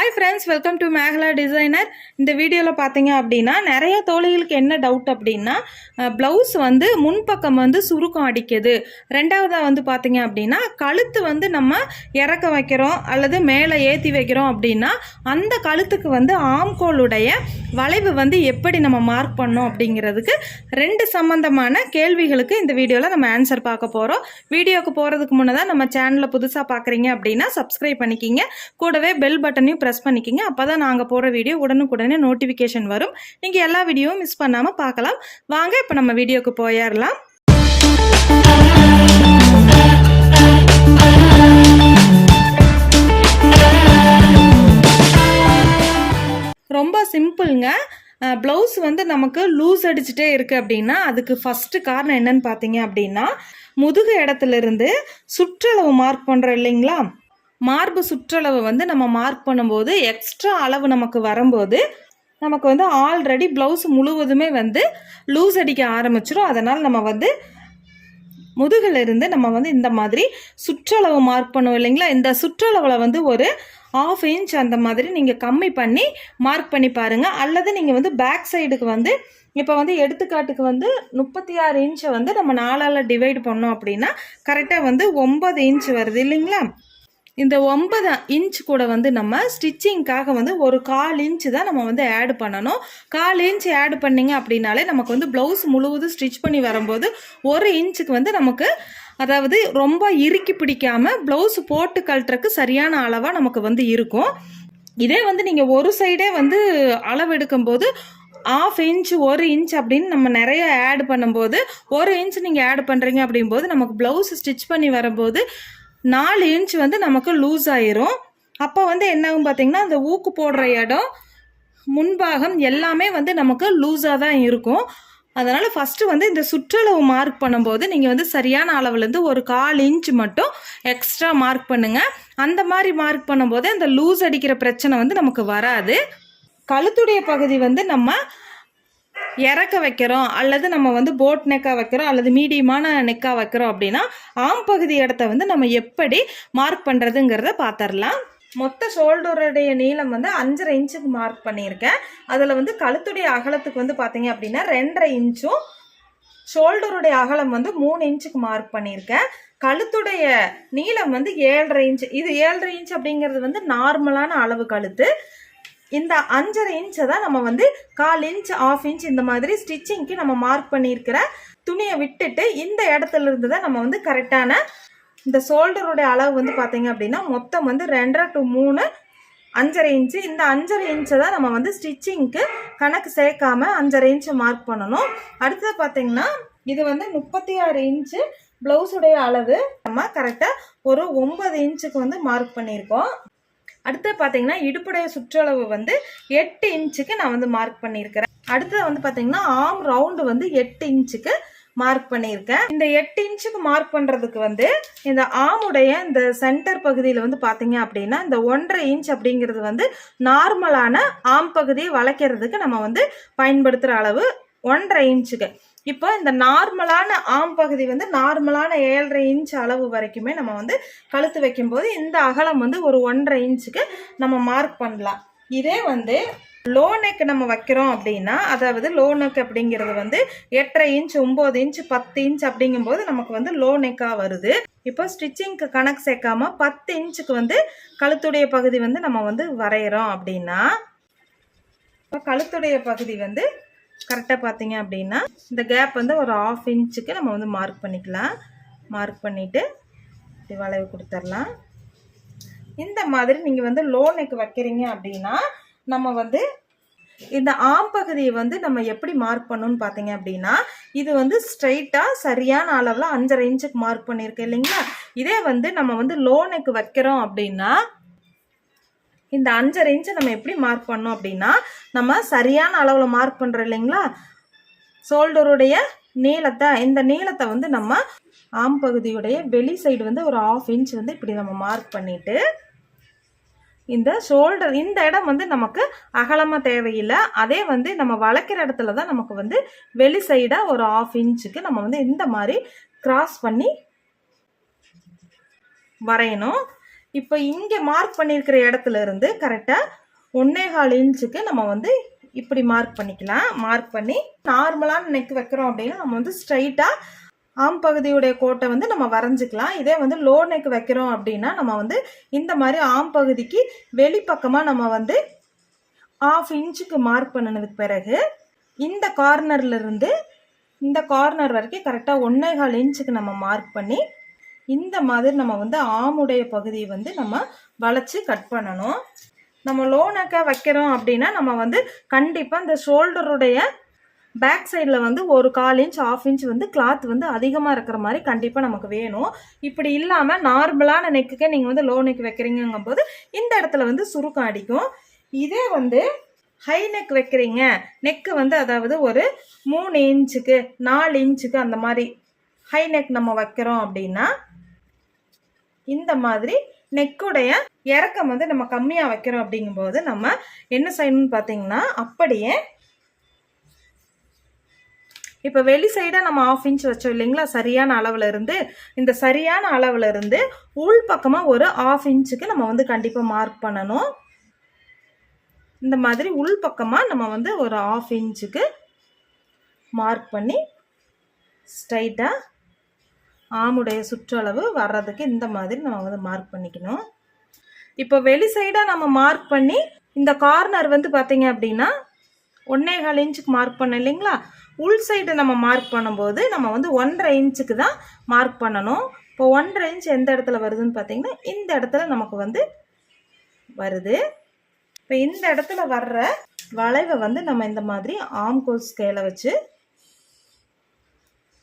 Hi friends welcome to Megala designer இந்த வீடியோவில் பார்த்தீங்க அப்படின்னா நிறைய தோழிகளுக்கு என்ன டவுட் அப்படின்னா ப்ளவுஸ் வந்து முன்பக்கம் வந்து சுருக்கம் அடிக்குது. ரெண்டாவதாக வந்து பார்த்தீங்க அப்படின்னா கழுத்து வந்து நம்ம இறக்க வைக்கிறோம் அல்லது மேலே ஏற்றி வைக்கிறோம் அப்படின்னா அந்த கழுத்துக்கு வந்து ஆம்கோளுடைய வளைவு வந்து எப்படி நம்ம மார்க் பண்ணோம் அப்படிங்கிறதுக்கு ரெண்டு சம்மந்தமான கேள்விகளுக்கு இந்த வீடியோவில் நம்ம ஆன்சர் பார்க்க போகிறோம் வீடியோக்கு போகிறதுக்கு முன்னதாக நம்ம சேனலை புதுசாக பார்க்குறீங்க அப்படின்னா சப்ஸ்கிரைப் பண்ணிக்கிங்க. கூடவே பெல் பட்டனையும் ப்ரெஸ் பண்ணிக்கிங்க. அப்போ தான் நாங்கள் போகிற வீடியோ உடனுக்குடனே நோட்டிஃபிகேஷன் வரும். நீங்கள் எல்லா வீடியோவும் மிஸ் பண்ணாமல் பார்க்கலாம். வாங்க இப்போ நம்ம வீடியோக்கு போயிடலாம். ரொம்ப சிம்பிள்ங்க ப்ளவுஸ் வந்து நமக்கு லூஸ் அடிச்சுட்டே இருக்குது அப்படின்னா அதுக்கு ஃபஸ்ட்டு காரணம் என்னன்னு பார்த்தீங்க அப்படின்னா முதுகு இடத்துல இருந்து சுற்றளவு மார்க் பண்ணுறோம் இல்லைங்களா? மார்பு சுற்றளவு வந்து நம்ம மார்க் பண்ணும்போது எக்ஸ்ட்ரா அளவு நமக்கு வரும்போது நமக்கு வந்து ஆல்ரெடி ப்ளவுஸ் முழுவதுமே வந்து லூஸ் அடிக்க ஆரம்பிச்சிடும் அதனால் நம்ம வந்து முதுகில் இருந்து நம்ம வந்து இந்த மாதிரி சுற்றளவு மார்க் பண்ணுவோம் இல்லைங்களா? இந்த சுற்றளவில் வந்து ஒரு ஆஃப் இன்ச் அந்த மாதிரி நீங்கள் கம்மி பண்ணி மார்க் பண்ணி பாருங்கள் அல்லது நீங்கள் வந்து பேக் சைடுக்கு வந்து இப்போ வந்து எடுத்துக்காட்டுக்கு வந்து முப்பத்தி ஆறு இன்ச்சை வந்து நம்ம நாலால் டிவைட் பண்ணோம் அப்படின்னா கரெக்டாக வந்து ஒம்பது இன்ச் வருது இல்லைங்களா? இந்த ஒன்பது இன்ச் கூட வந்து நம்ம ஸ்டிச்சிங்க்காக வந்து ஒரு கால் இன்ச் தான் நம்ம வந்து ஆட் பண்ணணும். கால் இன்ச் ஆட் பண்ணிங்க அப்படின்னாலே நமக்கு வந்து ப்ளவுஸ் முழுவதும் ஸ்டிச் பண்ணி வரும்போது ஒரு இன்ச்சுக்கு வந்து நமக்கு அதாவது ரொம்ப இறுக்கி பிடிக்காம ப்ளவுஸ் போட்டு கழட்டுறக்கு சரியான அளவாக நமக்கு வந்து இருக்கும். இதே வந்து நீங்கள் ஒரு சைடே வந்து அளவு எடுக்கும்போது ஆஃப் இன்ச் ஒரு இன்ச் அப்படின்னு நம்ம நிறைய ஆட் பண்ணும்போது ஒரு இன்ச் நீங்கள் ஆட் பண்ணுறீங்க அப்படிங்கும்போது நமக்கு ப்ளவுஸ் ஸ்டிச் பண்ணி வரும்போது நாலு இன்ச் வந்து நமக்கு லூஸ் ஆயிரும். அப்போ வந்து என்னாகும் பார்த்தீங்கன்னா அந்த ஊக்கு போடுற இடம் முன்பாகம் எல்லாமே வந்து நமக்கு லூஸாக தான் இருக்கும். அதனால் ஃபஸ்ட்டு வந்து இந்த சுற்றளவு மார்க் பண்ணும்போது நீங்கள் வந்து சரியான அளவுலேருந்து ஒரு கால் இன்ச் மட்டும் எக்ஸ்ட்ரா மார்க் பண்ணுங்கள் அந்த மாதிரி மார்க் பண்ணும்போது அந்த லூஸ் அடிக்கிற பிரச்சனை வந்து நமக்கு வராது. கழுத்துடைய பகுதி வந்து நம்ம இறக்க வைக்கிறோம் அல்லது நம்ம வந்து போட் நெக்காக வைக்கிறோம் அல்லது மீடியமான நெக்காக வைக்கிறோம் அப்படின்னா ஆம் பகுதி இடத்த வந்து நம்ம எப்படி மார்க் பண்ணுறதுங்கிறத பார்த்துடலாம் மொத்த ஷோல்டருடைய நீளம் வந்து அஞ்சரை இன்ச்சுக்கு மார்க் பண்ணியிருக்கேன். அதில் வந்து கழுத்துடைய அகலத்துக்கு வந்து பார்த்தீங்க அப்படின்னா ரெண்டரை இன்ச்சும் ஷோல்டருடைய அகலம் வந்து மூணு இன்ச்சுக்கு மார்க் பண்ணியிருக்கேன். கழுத்துடைய நீளம் வந்து ஏழரை இன்ச் இது ஏழரை இன்ச் அப்படிங்கிறது வந்து நார்மலான அளவு கழுத்து. இந்த அஞ்சரை இன்ச்சை தான் நம்ம வந்து கால் இன்ச் ஆஃப் இன்ச் இந்த மாதிரி ஸ்டிச்சிங்க்கு நம்ம மார்க் பண்ணியிருக்கிற துணியை விட்டுட்டு இந்த இடத்துல இருந்து தான் நம்ம வந்து கரெக்டான இந்த ஷோல்டருடைய அளவு வந்து பார்த்தீங்க அப்படின்னா மொத்தம் வந்து ரெண்டரை டு மூணு அஞ்சரை இன்ச்சு இந்த அஞ்சரை இன்ச்சை தான் நம்ம வந்து ஸ்டிச்சிங்க்கு கணக்கு சேர்க்காம அஞ்சரை இன்ச்சை மார்க் பண்ணணும். அடுத்தது பார்த்தீங்கன்னா இது வந்து முப்பத்தி ஆறு இன்ச்சு ப்ளவுஸுடைய அளவு. நம்ம கரெக்டாக ஒரு ஒன்பது இன்ச்சுக்கு வந்து மார்க் பண்ணியிருக்கோம். அடுத்து பார்த்தீங்கன்னா இடுப்புடைய சுற்றளவு வந்து எட்டு இன்ச்சுக்கு நான் வந்து மார்க் பண்ணியிருக்கிறேன். அடுத்தது வந்து பார்த்தீங்கன்னா ஆம் ரவுண்டு வந்து எட்டு இன்ச்சுக்கு மார்க் பண்ணியிருக்கேன். இந்த எட்டு இன்ச்சுக்கு மார்க் பண்ணுறதுக்கு வந்து இந்த ஆமுடைய இந்த சென்டர் பகுதியில் வந்து பார்த்தீங்க அப்படின்னா இந்த ஒன்றரை இன்ச் அப்படிங்கிறது வந்து நார்மலான ஆம் பகுதியை வளைக்கிறதுக்கு நம்ம வந்து பயன்படுத்துகிற அளவு ஒன்றரை இன்ச்சுக்கு இப்போ இந்த நார்மலான ஆம் பகுதி வந்து நார்மலான ஏழரை இன்ச் அளவு வரைக்குமே நம்ம வந்து கழுத்து வைக்கும்போது இந்த அகலம் வந்து ஒரு ஒன்றரை இன்ச்சுக்கு நம்ம மார்க் பண்ணலாம். இதே வந்து லோ நெக் நம்ம வைக்கிறோம் அப்படின்னா அதாவது லோ நெக் அப்படிங்கிறது வந்து எட்டரை இன்ச் ஒம்பது இன்ச் பத்து இன்ச் அப்படிங்கும்போது நமக்கு வந்து லோ நெக்காக வருது. இப்போ ஸ்டிச்சிங்க்கு கணக்கு சேர்க்காம பத்து இன்ச்சுக்கு வந்து கழுத்துடைய பகுதி வந்து நம்ம வந்து வரைகிறோம் அப்படின்னா இப்போ கழுத்துடைய பகுதி வந்து கரெக்டாக பார்த்தீங்க அப்படின்னா இந்த கேப் வந்து ஒரு ஆஃப் இன்ச்சுக்கு நம்ம வந்து மார்க் பண்ணிக்கலாம். மார்க் பண்ணிவிட்டு இப்படி வளைவு கொடுத்துர்லாம் இந்த மாதிரி நீங்கள் வந்து லோனுக்கு வைக்கிறீங்க அப்படின்னா நம்ம வந்து இந்த ஆம் பகுதியை வந்து நம்ம எப்படி மார்க் பண்ணணும்னு பார்த்தீங்க அப்படின்னா இது வந்து ஸ்ட்ரைட்டாக சரியான அளவில் அஞ்சரை இன்ச்சுக்கு மார்க் பண்ணியிருக்கேன் இல்லைங்களா? இதே வந்து நம்ம வந்து லோனுக்கு வைக்கிறோம் அப்படின்னா இந்த அஞ்சரை இன்ச்சை நம்ம எப்படி மார்க் பண்ணோம் அப்படின்னா நம்ம சரியான அளவில் மார்க் பண்ணுறோம் இல்லைங்களா? ஷோல்டருடைய நீளத்தை இந்த நீளத்தை வந்து நம்ம ஆம் பகுதியுடைய வெளி சைடு வந்து ஒரு ஆஃப் இன்ச் வந்து இப்படி நம்ம மார்க் பண்ணிவிட்டு இந்த ஷோல்டர் இந்த இடம் வந்து நமக்கு அகலமாக தேவையில்லை. அதே வந்து நம்ம வளைக்கிற இடத்துல தான் நமக்கு வந்து வெளி சைடாக ஒரு ஆஃப் இன்ச்சுக்கு நம்ம வந்து இந்த மாதிரி கிராஸ் பண்ணி வரையணும். இப்போ இங்கே மார்க் பண்ணியிருக்கிற இடத்துல இருந்து கரெக்டாக ஒன்னே கால் இன்ச்சுக்கு நம்ம வந்து இப்படி மார்க் பண்ணிக்கலாம். மார்க் பண்ணி நார்மலான நெக் வைக்கிறோம் அப்படின்னா நம்ம வந்து ஸ்ட்ரைட்டாக ஆம் பகுதியுடைய கோட்டை வந்து நம்ம வரைஞ்சிக்கலாம். இதே வந்து லோ நெக் வைக்கிறோம் அப்படின்னா நம்ம வந்து இந்த மாதிரி ஆம் பகுதிக்கு வெளிப்பக்கமாக நம்ம வந்து ஆஃப் இன்ச்சுக்கு மார்க் பண்ணினதுக்கு பிறகு இந்த கார்னர்லேருந்து இந்த கார்னர் வரைக்கும் கரெக்டாக ஒன்றே கால் இன்ச்சுக்கு நம்ம மார்க் பண்ணி இந்த மாதிரி நம்ம வந்து ஆமுடைய பகுதியை வந்து நம்ம வளைச்சு கட் பண்ணணும். நம்ம லோனக்கா வைக்கிறோம் அப்படின்னா நம்ம வந்து கண்டிப்பாக இந்த ஷோல்டருடைய பேக் சைடில் வந்து ஒரு கால் இன்ச் ஆஃப் இன்ச் வந்து கிளாத் வந்து அதிகமாக இருக்கிற மாதிரி கண்டிப்பாக நமக்கு வேணும். இப்படி இல்லாமல் நார்மலான நெக்குக்கே நீங்கள் வந்து லோ நெக் வைக்கிறீங்கும் போது இந்த இடத்துல வந்து சுருக்கம் அடிக்கும். இதே வந்து ஹை நெக் வைக்கிறீங்க. நெக்கு வந்து அதாவது ஒரு மூணு இன்ச்சுக்கு நாலு இன்ச்சுக்கு அந்த மாதிரி ஹை நெக் நம்ம வைக்கிறோம் அப்படின்னா இந்த மாதிரி நெக்குடைய இறக்கம் வந்து நம்ம கம்மியாக வைக்கிறோம் அப்படிங்கும்போது நம்ம என்ன செய்யணும்னு பார்த்தீங்கன்னா அப்படியே இப்போ வெளி சைடாக நம்ம ஆஃப் இன்ச் வச்சோம் இல்லைங்களா? சரியான அளவில் இருந்து இந்த சரியான அளவில் இருந்து உள் பக்கமாக ஒரு ஆஃப் இன்ச்சுக்கு நம்ம வந்து கண்டிப்பாக மார்க் பண்ணணும். இந்த மாதிரி உள் பக்கமாக நம்ம வந்து ஒரு ஆஃப் இன்ச்சுக்கு மார்க் பண்ணி ஸ்ட்ரைட்டாக ஆமுடைய சுற்றளவு வர்றதுக்கு இந்த மாதிரி நம்ம வந்து மார்க் பண்ணிக்கணும். இப்போ வெளி சைடாக நம்ம மார்க் பண்ணி இந்த கார்னர் வந்து பார்த்தீங்க அப்படின்னா ஒன்னே கால் இன்ச்சுக்கு மார்க் பண்ண இல்லைங்களா? உள் சைடு நம்ம மார்க் பண்ணும்போது நம்ம வந்து ஒன்றரை இன்ச்சுக்கு தான் மார்க் பண்ணணும். இப்போ ஒன்றரை இன்ச் எந்த இடத்துல வருதுன்னு பார்த்தீங்கன்னா இந்த இடத்துல நமக்கு வந்து வருது. இப்போ இந்த இடத்துல வர்ற வளைவை வந்து நம்ம இந்த மாதிரி ஆம்கோல் ஸ்கேலை வச்சு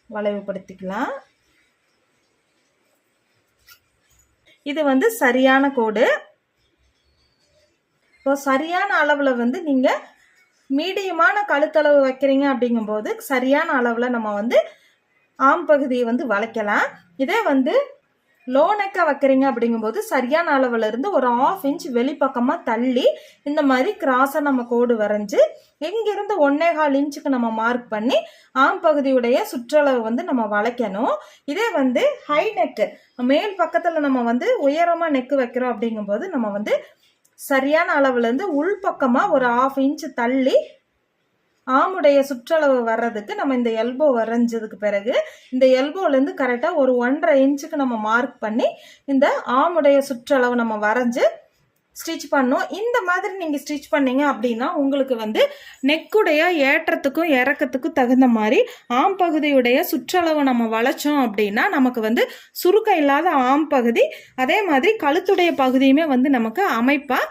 வளைவுபடுத்திக்கலாம். இது வந்து சரியான கோடு. இப்போ சரியான அளவில் வந்து நீங்கள் மீடியமான கழுத்தளவு வைக்கிறீங்க அப்படிங்கும்போது சரியான அளவில் நம்ம வந்து ஆம் பகுதியை வந்து வளைக்கலாம். இதே வந்து லோ நெக்கை வைக்கிறீங்க அப்படிங்கும்போது சரியான அளவுல இருந்து ஒரு ஆஃப் இன்ச் வெளிப்பக்கமாக தள்ளி இந்த மாதிரி கிராஸாக நம்ம கோடு வரைஞ்சி இங்கிருந்து ஒன்னே கால் இன்ச்சுக்கு நம்ம மார்க் பண்ணி ஆம் பகுதியுடைய சுற்றளவு வந்து நம்ம வளைக்கணும். இதே வந்து ஹை நெக்கு மேல் பக்கத்தில் நம்ம வந்து உயரமாக நெக்கு வைக்கிறோம் அப்படிங்கும்போது நம்ம வந்து சரியான அளவுலேருந்து உள்பக்கமாக ஒரு ஆஃப் இன்ச் தள்ளி ஆமுடைய சுற்றளவு வர்றதுக்கு நம்ம இந்த எல்போ வரைஞ்சதுக்கு பிறகு இந்த எல்போலேருந்து கரெக்டாக ஒரு ஒன்றரை இன்ச்சுக்கு நம்ம மார்க் பண்ணி இந்த ஆமுடைய சுற்றளவு நம்ம வரைஞ்சு ஸ்டிச் பண்ணோம். இந்த மாதிரி நீங்கள் ஸ்டிச் பண்ணீங்க அப்படின்னா உங்களுக்கு வந்து நெக்குடைய ஏற்றத்துக்கும் இறக்கத்துக்கும் தகுந்த மாதிரி ஆம் பகுதியுடைய சுற்றளவு நம்ம வளைச்சோம் அப்படின்னா நமக்கு வந்து சுருக்கம் இல்லாத ஆம் பகுதி அதே மாதிரி கழுத்துடைய பகுதியுமே வந்து நமக்கு அமைப்பாக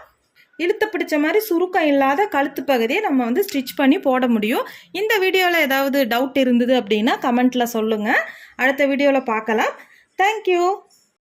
இழுத்து பிடிச்ச மாதிரி சுருக்கம் இல்லாத கழுத்து பகுதியை நம்ம வந்து ஸ்டிச் பண்ணி போட முடியும். இந்த வீடியோவில் ஏதாவது டவுட் இருந்தது அப்படின்னா கமெண்ட்டில் சொல்லுங்கள் அடுத்த வீடியோவில் பார்க்கலாம். தேங்க்யூ